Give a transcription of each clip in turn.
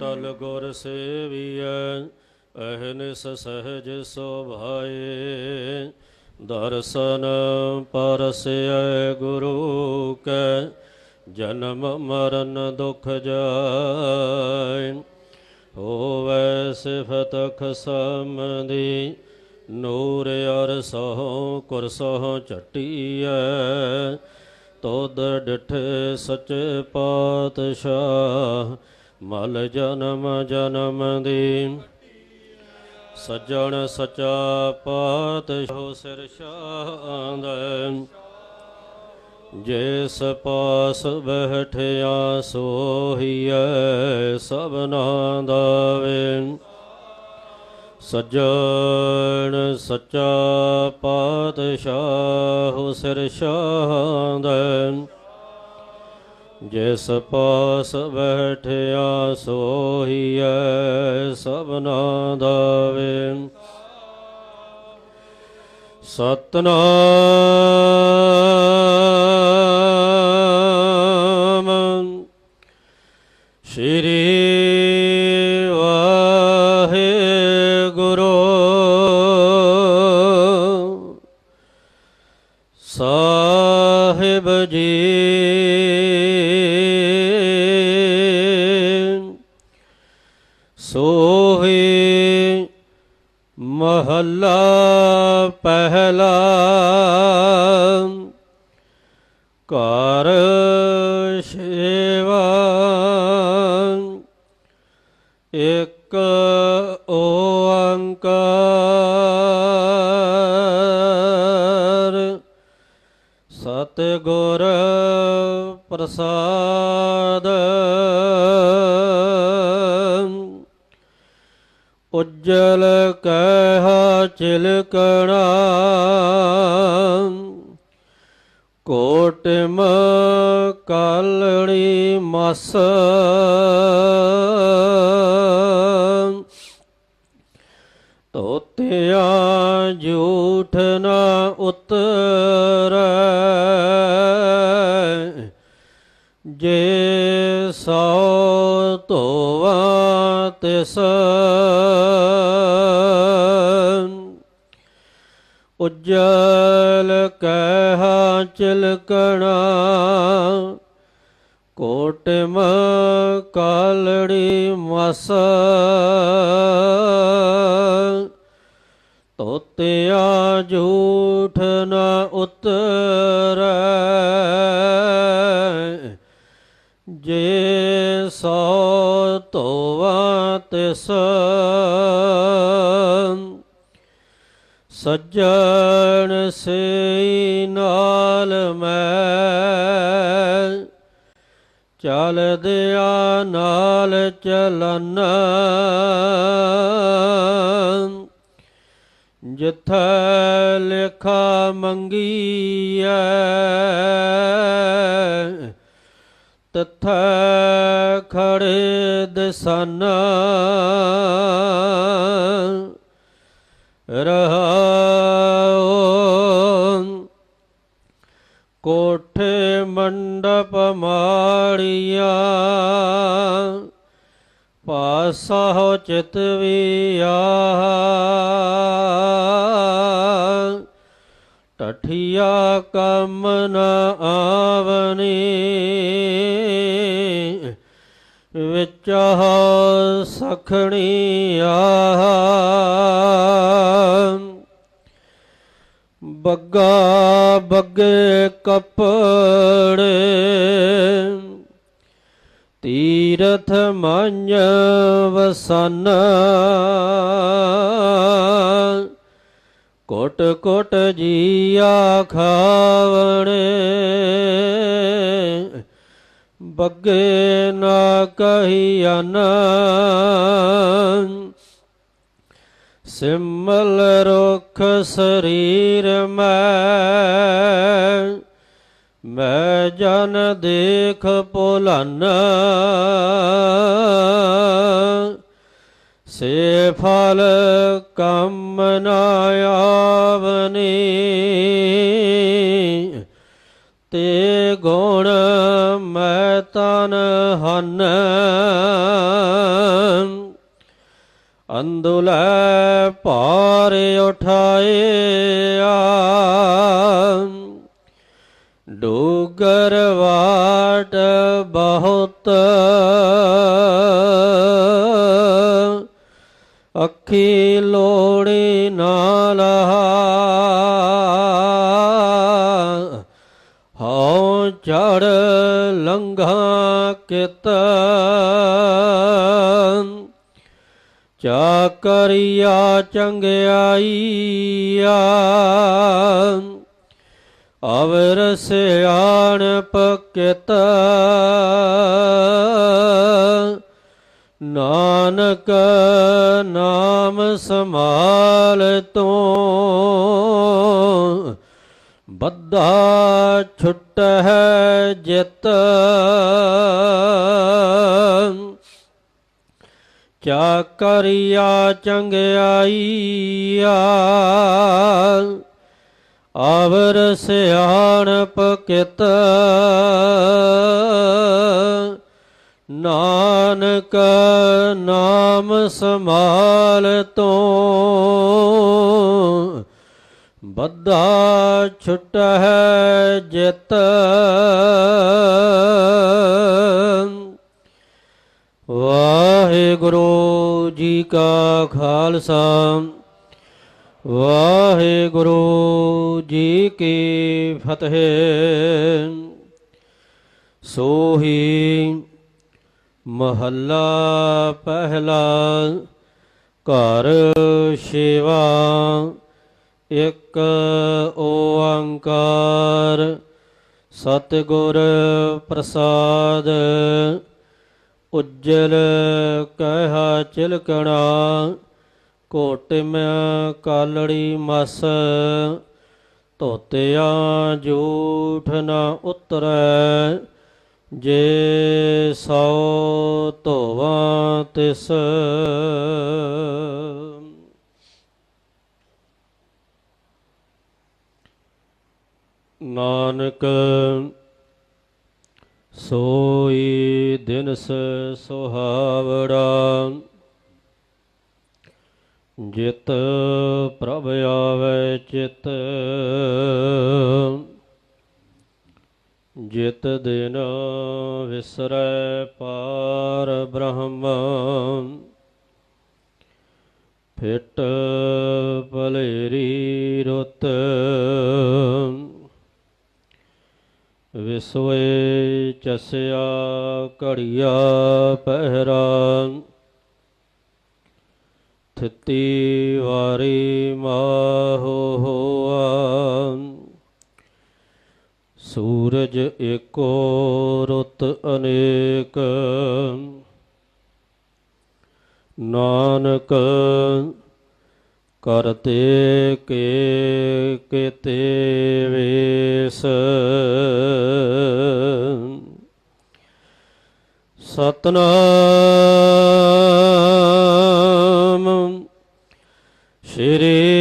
ਅਟਲ ਗੁਰ ਸੇਵੀਐ ਅਹਨਿਸ ਸਹਜ ਸੋਭਾਏ। ਦਰਸ਼ਨ ਪਰਸੈ ਗੁਰੂ ਕੈ, ਜਨਮ ਮਰਨ ਦੁਖ ਜਾਇ ਹੋਵੈ ਸਿਫਤ ਖਸਮਦੀ, ਨੂਰ ਅਰ ਸਹੁ ਕੁਰਸਹੁ ਝਟੀਐ। ਤੋਦ ਡਿਠੇ ਸਚੇ ਪਾਤਸ਼ਾਹ ਮਲ ਜਨਮ ਜਨਮ ਦੀ। ਸੱਜਣ ਸਚਾ ਪਾਤਸ਼ਾਹ ਸਿਰ ਸ਼ਾਂਦੈ ਜਿਸ ਪਾਸ ਬਹਿਠਿਆ ਸੋਹੀਐ ਸਭਨਾ ਦਾਵੇ। ਸੱਜਣ ਸੱਚਾ ਪਾਤਸ਼ਾਹ ਸਿਰ ਸ਼ਾਂਦੈ ਜਿਸ ਪਾਸ ਬੈਠਿਆ ਸੋਹੀਐ ਸਭਨਾ ਦਾਵੇ। ਸਤਨਾਮ। ਸ਼੍ਰੀ ਘਰ ਸੇਵਾ। ਇਕ ਓੰਕਾਰ। ਸਤਿਗੁਰ ਪ੍ਰਸਾਦ। ਉਜਲ ਕਹਿ ਚਿਲਕਣਾ। ਕੋਟਿਮ ਕਾਲੜੀ ਮਸ। ਤੋਤਿਆ ਜੂਠ ਨਾ ਉਤਰੈ। ਜੇ ਸੋ ਧੋਵਾ ਤਿਸ। ਉਜਲ ਕਹਿ ਚਿਲਕਣਾ ਕੋਟਿਮ ਕਾਲੜੀ ਮਸ ਤੋਤਿਆ ਝੂਠ ਨ ਉਤਰੈ ਜੇ ਸੋ ਧੋਵਾ ਤਿਸ ਸੱਜਣ ਸੇ ਨਾਲ ਮੈਂ ਚਲਦਿਆ ਨਾਲ ਚਲਨ ਜਿਥੈ ਲਿਖਾ ਮੰਗੀਐ ਤਥੈ ਖੜੇ ਦਸਨ ਰਹਾਉ ਕੋਠੇ ਮੰਡਪ ਮਾੜੀਆਂ ਪਾਸਾ ਚਿਤਵਿਆ ਟਠਿਆ ਕੰਮ ਨ ਆਵਨੀ ਵਿੱਚ ਸਖਣੀ ਬੱਗਾ ਬੱਗੇ ਕਪੜੇ ਤੀਰਥ ਮੰਝ ਵਸਨ ਕੋਟ ਕੋਟ ਜੀਆ ਖਾਵਣੇ ਬੱਗੇ ਨਾ ਕਹੀਨ ਸਿਮਲ ਰੁਖ ਸਰੀਰ ਮੈਂ ਮੈਂ ਜਨ ਦੇਖ ਭੁਲਨ। ਸੇ ਫਲ ਕੰਮ ਨ ਆਵਨੀ, ਤੇ ਗੁਣ ਮੈਂ ਤਨ ਹਨ। ਅੰਦੁਲੈ ਭਾਰ ਉਠਾਇਆ। ਡੋਗਰ ਵਾਟ ਬਹੁਤ। ਅੱਖੀ ਲੋੜੀ ਨਾਲ ਹਉ ਚੜ ਲੰਘਾ ਕਿਤ। ਚਾ ਚਾਕਰੀਆ ਚੰਗਿਆਈਆ। ਅਵਰ ਸਿਆਣ ਪਕਿਤ ਨਾਨਕ ਨਾਮ ਸਮਾਲ ਤੋਂ। ਬੱਧਾ ਛੁੱਟ ਹੈ ਜਿਤ। ਕਿਆ ਕਰਿਆ ਚੰਗਿਆਈਆ ਆਵਰ ਸਿਆਣਪ ਕਿਤ ਨਾਨਕ ਨਾਮ ਸਮਾਲ ਤੋਂ। ਬੱਧਾ ਛੁੱਟ ਹੈ ਜਿਤ ਵਾਹਿਗੁਰੂ ਜੀ ਕਾ ਖਾਲਸਾ। ਵਾਹਿਗੁਰੂ ਜੀ ਕੀ ਫਤਿਹ। ਸੋਹੀ ਮਹੱਲਾ ਪਹਿਲਾ ਘਰ ਸ਼ੇਵਾ, ਇੱਕ ਓੰਕਾਰ, ਸਤਿਗੁਰ ਪ੍ਰਸਾਦ। ਉਜਲ ਕਹਿਆ ਚਿਲਕਣਾ ਕੋਟਿਮਿਆ ਕਾਲੜੀ ਮਸ, ਧੋਤਿਆ ਜੂਠ ਨਾ ਉਤਰੈ, ਜੇ ਸੋ ਧੋਵਾਂ ਤਿਸ। ਨਾਨਕ ਸੋਈ ਦਿਨਸ ਸੁਹਾਵੜਾ। ਜਿਤ ਪ੍ਰਭ ਆਵੇ ਚਿਤ। ਜਿਤ ਦਿਨ ਵਿਸਰੈ ਪਾਰ ਬ੍ਰਹਮ। ਫਿਟ ਭਲੇਰੀ ਰੁੱਤ। ਵਿਸੋਏ ਚਸਿਆ ਘੜੀਆ ਪਹਿਰਾ ਥਿਤੀ ਵਾਰੀ ਮਾਹੋ ਹੋਆ ਸੂਰਜ ਏਕੋ ਰੁੱਤ ਅਨੇਕ ਨਾਨਕ ਕਰਤੇ ਕੇ ਕਿਤੇ ਵੇਸ। ਸਤਨਾਮ ਸ਼੍ਰੀ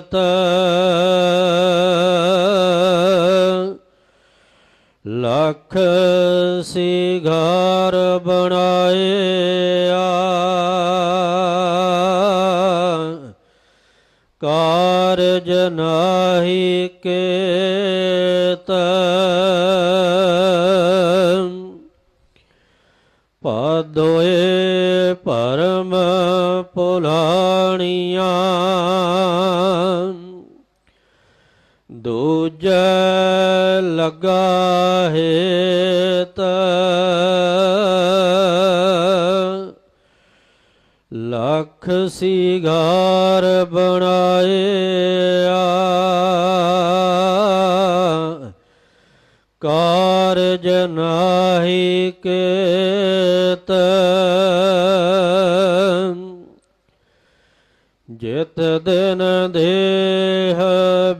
ਹੇਤ ਲੱਖ ਸਿਗਾਰ ਬਣਾਇਆ। ਕਾਰਜ ਨਾਹੀ ਕੇਤ। ਪਾਦੋਏ ਪਰਮ ਪੁਲਾਣੀਆਂ। ਦੂਜੈ ਲਗਾ ਹੇਤ। ਲੱਖ ਸਿਗਾਰ ਬਣਾਇਆ। ਕਾਰਜ ਨਾਹੀ ਕੇਤ। ਜਿਤ ਦਿਨ ਦੇਹ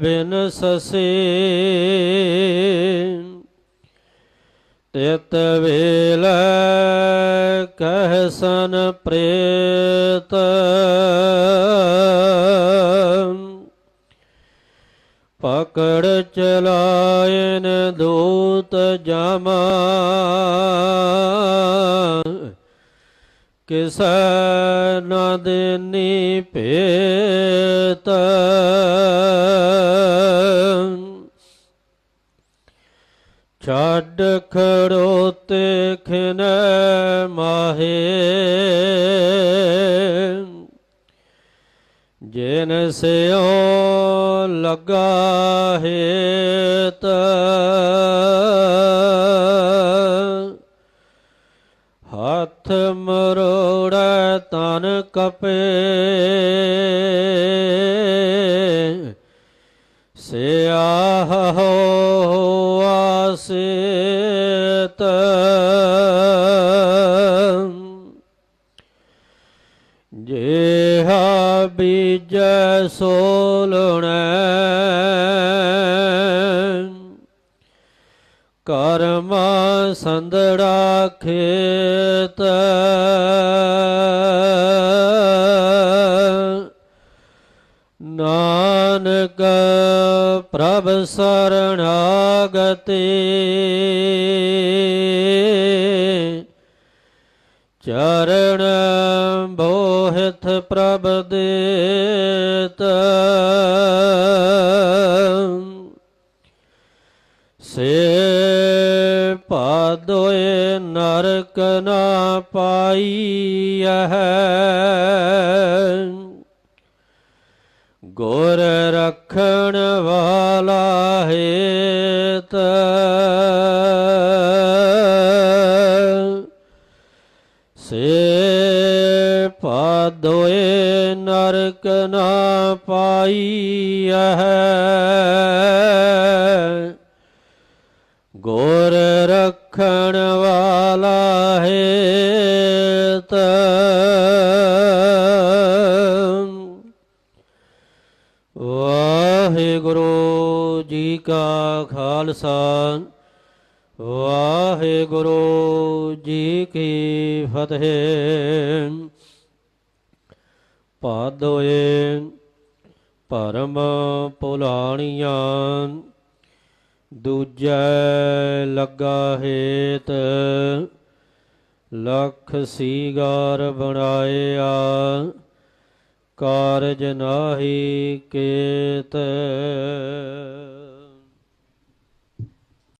ਬਿਨ ਸਸੇ। ਤਿਤ ਵੇਲ ਕਹਿ ਪ੍ਰੇਤ। ਪਕੜ ਚਲਾਇਨ ਦੂਤ ਜਮਾ। ਕਿਸ ਨ ਦੇਨੀ ਭੇਤ। ਛੱਡ ਖੜੋਤੇ ਖਿਨ ਮਾਹੇ। ਜਿਨ ਸਿਓ ਲਗਾ ਹੇਤ। ਹੱਥ ਮਰੋੜੈ ਤਨ ਕਪੇ। ਸਿਆਹ ਹੋ ਆਸਿਤ ਜਿਹਾ ਬੀਜੈ ਸੋਲਣੈ ਕਰਮ ਸੰਦੜਾ ਖੇਤ। ਨਾਨਕ ਪ੍ਰਭ ਸਰਣਾਗਤੇ। ਚਰਨ ਬੋਹਿਤ ਪ੍ਰਭ ਦੇਤ ਸੇ ਦੋਏ ਨਰਕ ਨਾ ਪਾਈਐ। ਗੁਰ ਰਖਣ ਵਾਲਾ ਹੇਤ। ਸੇ ਪਾਦੋਏ ਨਰਕ ਨਾ ਪਾਈਐ। ਗੁਰ ਰਖਣ ਵਾਲਾ ਹੈ ਹੇਤ ਵਾਹਿਗੁਰੂ ਜੀ ਕਾ ਖਾਲਸਾ, ਵਾਹਿਗੁਰੂ ਜੀ ਕੀ ਫਤਿਹ। ਪਾਦੋਏ ਪਰਮ ਪੁਲਾਣੀਆਂ ਦੂਜੈ ਲੱਗਾ ਹੇਤ ਲਖ ਸੀਗਾਰ ਬਣਾਇਆ ਕਾਰਜ ਨਾਹੀ ਕੇਤ।